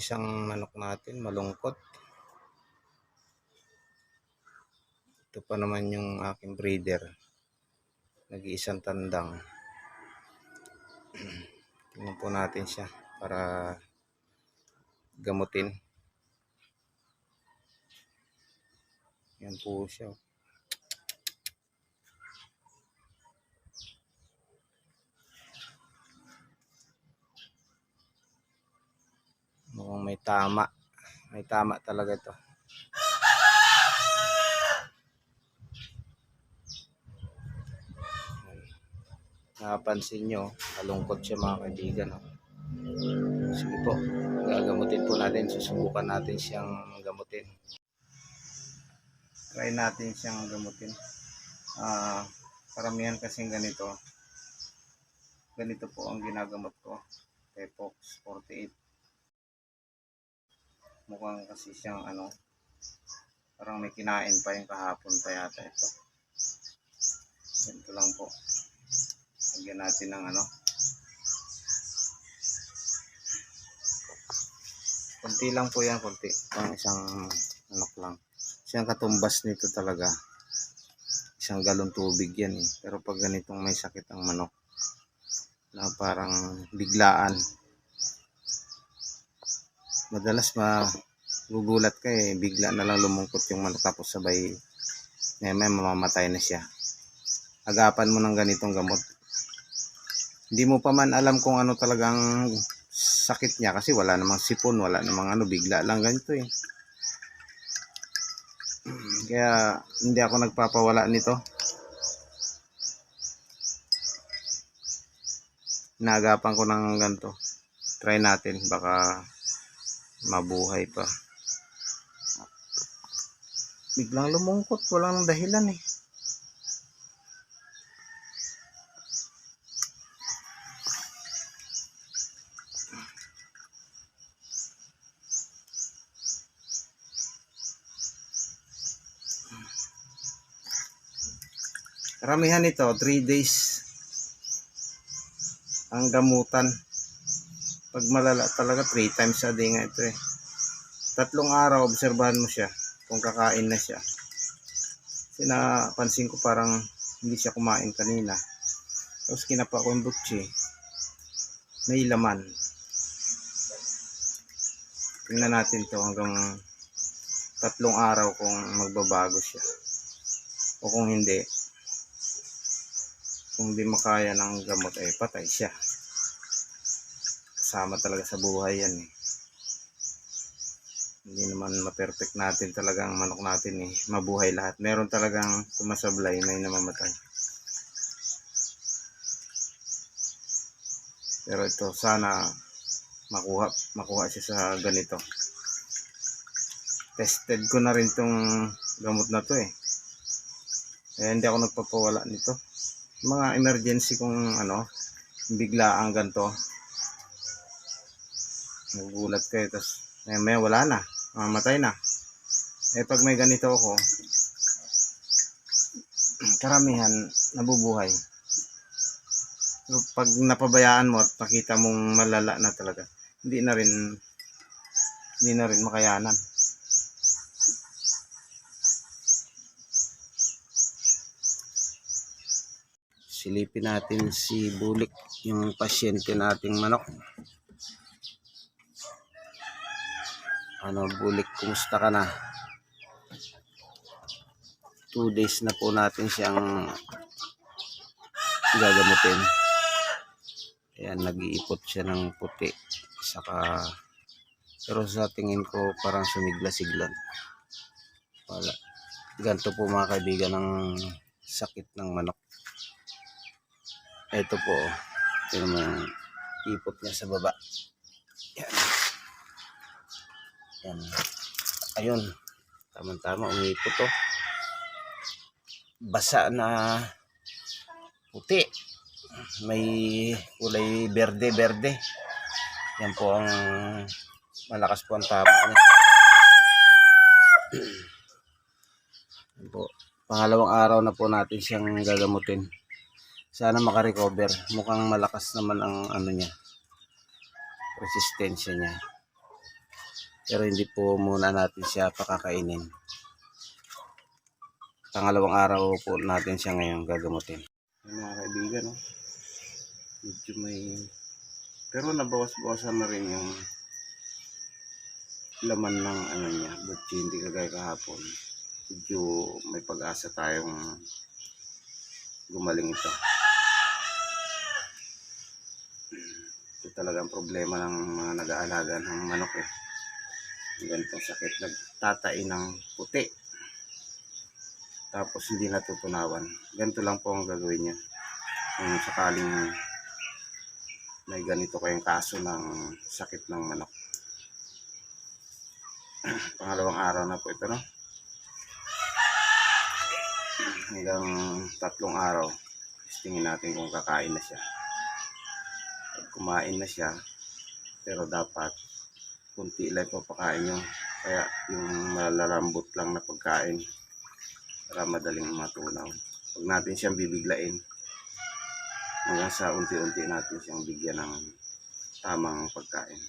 isang manok natin, malungkot. Ito pa naman yung aking breeder. Nag-iisang tandang. Tingnan po natin siya para gamutin. Yan po siya. Mukhang may tama. May tama talaga to. Napansin nyo, malungkot siya mga kaibigan. No? Sige po, gagamutin po natin. Susubukan natin siyang gamutin. Try natin siyang gamutin. Ah, karamihan kasing ganito. Ganito po ang ginagamot ko. Tepox 48 mukhang kasi siyang ano parang may kinain pa yung kahapon pa yata ito. Ganito lang po. Lagyan natin ng ano. Konti lang po yan konti pang isang manok lang. Siyang katumbas nito talaga. Isang galon tubig yan eh. Pero pag ganitong may sakit ang manok na parang biglaan madalas magugulat ka eh. Bigla na lang lumungkot yung manok tapos sabay may may mamamatay na siya. Agapan mo ng ganitong gamot. Hindi mo pa man alam kung ano talagang sakit niya kasi wala namang sipon wala namang ano bigla lang ganito eh. Kaya hindi ako nagpapawala nito. Nagapan ko ng ganito. Try natin. Baka mabuhay pa. Biglang lumungkot, walang dahilan eh. Karamihan ito, 3 days ang gamutan pag malala talaga 3 times a day nga ito eh. Tatlong araw obserbahan mo siya kung kakain na siya. Kasi napansin ko parang hindi siya kumain kanina. Tapos kinapa ko yung butchi. May laman. Tingnan natin to hanggang tatlong araw kung magbabago siya. O kung hindi kung hindi makaya ng gamot ay patay siya kasama talaga sa buhay yan eh. Hindi naman ma-perfect natin talaga ang manok natin eh. Mabuhay lahat. Meron talagang sumasablay, may namamatay. Pero ito, sana makuha, makuha siya sa ganito. Tested ko na rin tong gamot na to eh. Kaya hindi ako nagpapawala nito. Mga emergency kung ano, bigla ang ganito, nagugulat kayo tapos may, may wala na mamatay na. Eh pag may ganito ako karamihan nabubuhay. So, pag napabayaan mo at nakita mong malala na talaga hindi na rin hindi na rin makayanan. Silipin natin si Bulik yung pasyente nating manok ano bulik kumusta ka na? Two days na po natin siyang gagamutin ayan nag-iipot siya ng puti saka pero sa tingin ko parang sumigla-siglan. Wala. Ganito po mga kaibigan ng sakit ng manok. Ito po ito mo yung ipot niya sa baba. Yan yan. Ayun. Tama-tama. Umipot to. Basa na puti. May kulay berde-berde. Yan po ang malakas po ang tama niya. Po. Pangalawang araw na po natin siyang gagamutin. Sana makarecover. Mukhang malakas naman ang ano niya. Resistensya niya. Pero hindi po muna natin siya pakakainin. Pangalawang araw po natin siya ngayon gagamutin. Yung mga kaibigan, no? medyo may... Pero nabawas-bawasan na rin yung laman ng ano niya, but hindi kagaya kahapon. Medyo may pag-asa tayong gumaling ito. Ito talagang problema ng mga nag-aalaga ng manok eh. Ganitong sakit, nagtatai ng puti. Tapos hindi natutunawan. Ganito lang po ang gagawin niya. Kung sakaling may ganito kayong kaso ng sakit ng manok. Pangalawang araw na po ito, no? Hanggang tatlong araw, testingin natin kung kakain na siya. Kumain na siya, pero dapat kunti lang po pakain nyo. Kaya yung malalambot lang na pagkain para madaling matunaw. Huwag natin siyang bibiglain hanggang sa unti-unti natin siyang bigyan ng tamang pagkain.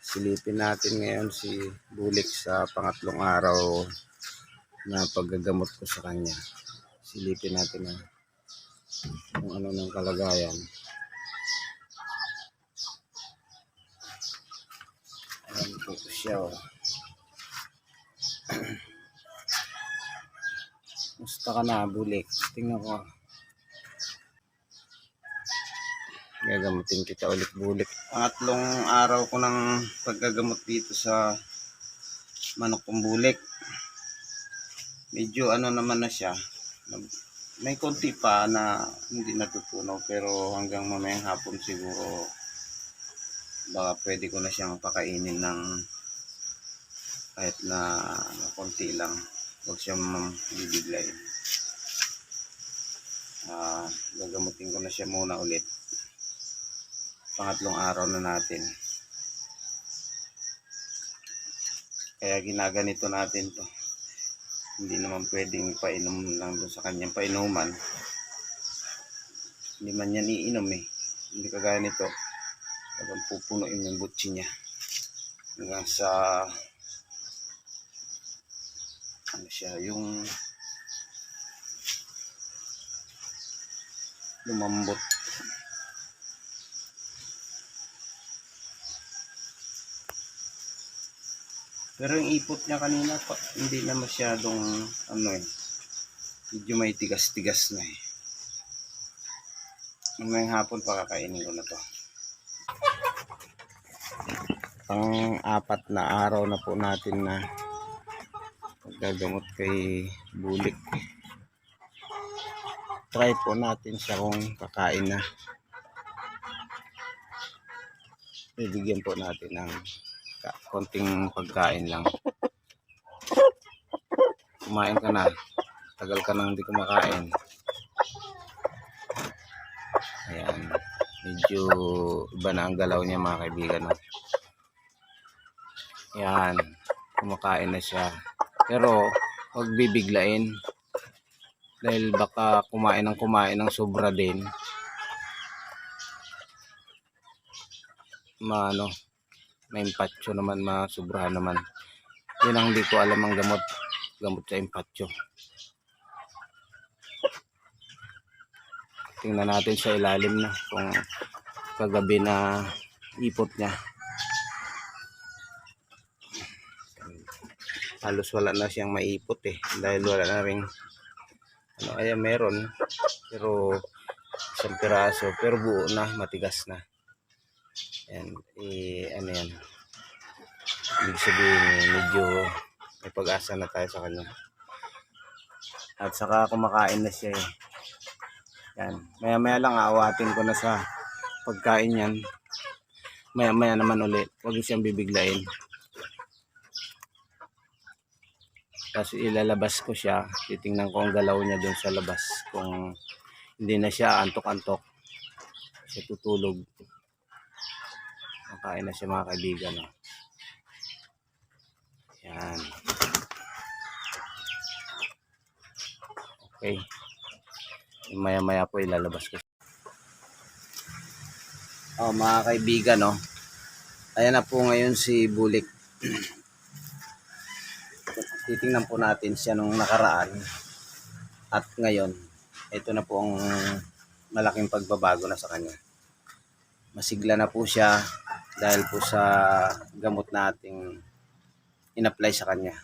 Silipin natin ngayon si Bulik sa pangatlong araw na paggagamot ko sa kanya. Silipin natin na kung ano ng kalagayan. Ayan po siya. Musta ka na, Bulik? Tingnan ko. Gagamutin kita ulit, Bulik. Pangatlong araw ko ng paggagamot dito sa manok kong Bulik. Medyo ano naman na siya. May konti pa na hindi natutunaw pero hanggang mamayang hapon siguro baka pwede ko na siyang pakainin ng kahit na konti lang. Huwag siyang bibiglayin Ah, gagamutin ko na siya muna ulit. Pangatlong araw na natin. Kaya ginaganito natin to. Hindi naman pwedeng painom lang doon sa kanyang painuman. Hindi man yan iinom eh. Hindi kagaya nito talagang pupunuin yung butsi niya. Hanggang sa ano siya yung lumambot. Pero yung ipot niya kanina pa, hindi na masyadong ano eh medyo may tigas-tigas na eh. Mamayang hapon pakakainin ko na to pang apat na araw na po natin na paggagamot kay bulik. Try po natin siya kung kakain na. Bibigyan po natin ng konting pagkain lang. Kumain ka na. Tagal ka nang hindi kumakain ayan medyo iba na ang galaw niya mga kaibigan no? Yan, kumakain na siya. Pero, huwag bibiglain. Dahil baka kumain ng kumain ng sobra din. Maano, may impatyo naman, masubrahan naman. Yun ang hindi ko alam ang gamot. Gamot sa impatyo. Tingnan natin sa ilalim na kung kagabi na ipot niya. halos wala na siyang maipot eh dahil wala na ring ano ay meron pero isang piraso pero buo na matigas na. Yan eh ano yan? Ibig sabihin eh, medyo may pag-asa na tayo sa kanya. At saka kumakain na siya eh yan maya maya lang aawatin ko na sa pagkain yan maya maya naman ulit huwag siyang bibiglain Tapos ilalabas ko siya. Titingnan ko ang galaw niya doon sa labas. Kung hindi na siya antok-antok. Siya tutulog. Makain na siya mga kaibigan. No? Yan. Okay. Maya-maya po ilalabas ko. Oh, mga kaibigan, no. Ayan na po ngayon si Bulik. Titingnan po natin siya nung nakaraan. At ngayon, ito na po ang malaking pagbabago na sa kanya. Masigla na po siya dahil po sa gamot nating in-apply sa kanya.